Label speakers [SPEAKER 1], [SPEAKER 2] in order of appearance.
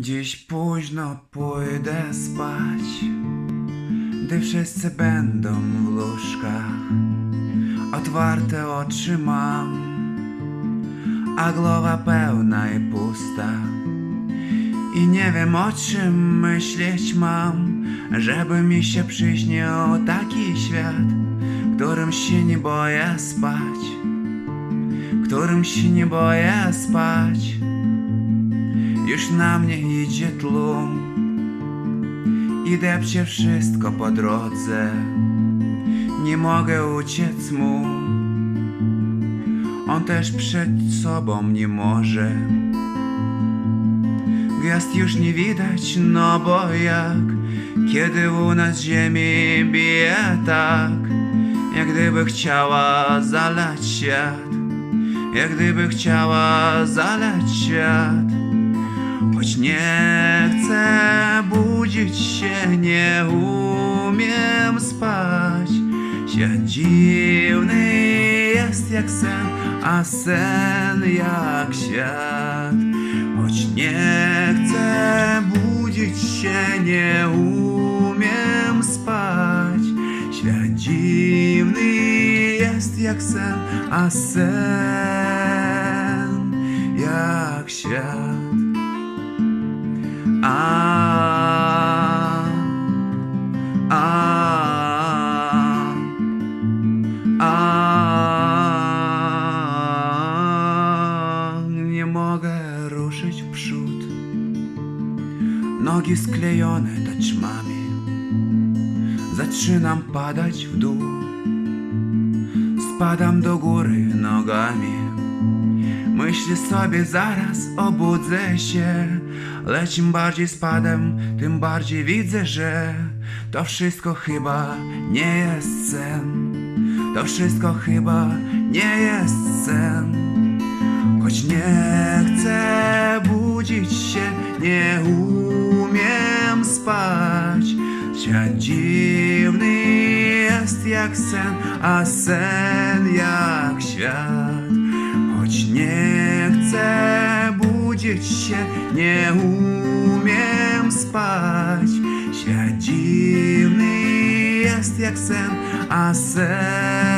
[SPEAKER 1] Dziś późno pójdę spać, gdy wszyscy będą w łóżkach. Otwarte oczy mam, a głowa pełna i pusta. I nie wiem o czym myśleć mam, żeby mi się przyśnił taki świat, którym się nie boję spać, którym się nie boję spać. Już na mnie idzie tłum. I depcze wszystko po drodze. Nie mogę uciec mu, on też przed sobą nie może. Gwiazd już nie widać, no bo jak? Kiedy u nas ziemi bije tak? Jak gdyby chciała zalać świat. Jak gdyby chciała zalać świat Choć nie chcę budzić się, nie umiem spać. Świat dziwny jest jak sen, a sen jak świat. Choć nie chcę budzić się, nie umiem spać. Świat dziwny jest jak sen, a sen jak świat mogę ruszyć w przód. Nogi sklejone taczmami, zaczynam padać w dół. Spadam do góry nogami. Myślę sobie zaraz obudzę się Lecz im bardziej spadam, tym bardziej widzę, że To wszystko chyba nie jest sen To wszystko chyba nie jest sen Choć nie chcę budzić się, nie umiem spać. Świat dziwny jest jak sen, a sen jak świat. Choć nie chcę budzić się, nie umiem spać. Świat dziwny jest jak sen, a sen